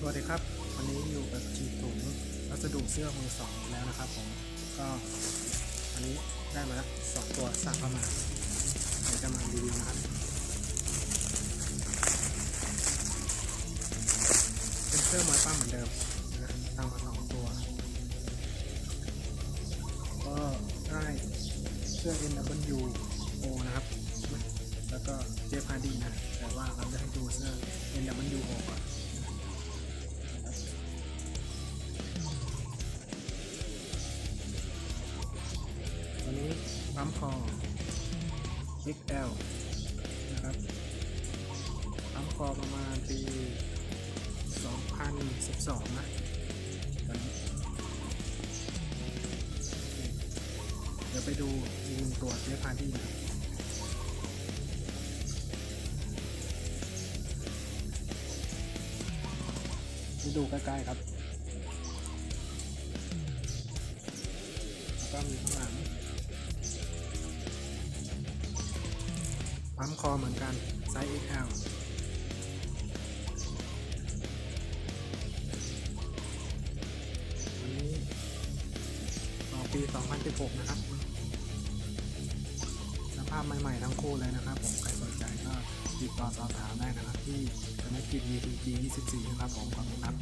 สวัสดีครับ วันนี้อยู่กับจีถุงวัสดุเสื้อมือสองแล้วนะครับผมก็อันนี้ได้มาแล้วสองตัวสั่งเข้ามาเดี๋ยวจะมารีวิวนะครับเป็นเสื้อมวยปั้มเหมือนเดิมนะสั่งมาสองตัว ก็ได้เสื้อ NW O นะครับ แล้วก็เจฟาร์ดีนะ แต่ว่าเราจะให้ดูเสื้อ ปั๊มคอ XL นะครับปั๊มคอประมาณปี 2012 นะตอนนี้เดี๋ยวไปดูอีกหนึ่งตัวเจฟพาร์ดี้นะไปดูใกล้ๆครับ ก็มีข้างหลัง ปั๊มคอเหมือนกัน ไซส์ XL อันนี้ออปี 2016 นะครับ สภาพใหม่ ๆ ทั้งคู่เลยนะครับ ผมใครสนใจก็ติดต่อสอบถามได้นะครับ ที่ธนกิจ VTG 24 นะครับผมขอบคุณครับ